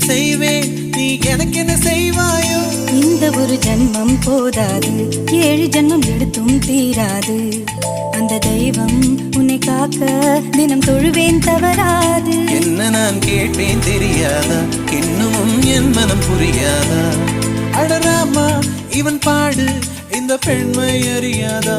செய்வேன். நீ எனக்கு என்ன செய்வாயோ? இந்த ஒரு ஜன்மம் போதாது. ஏழு ஜன்மம் எடுத்தும் தீராது. அந்த தெய்வம் உன்னை காக்க தினம் தொழுவேன் தவறாது. என்ன நான் கேட்டேன் தெரியாதா? இன்னும் என் மனம் புரியாதா? அடராமா இவன் பாடு. இந்த பெண்மை அறியாதா?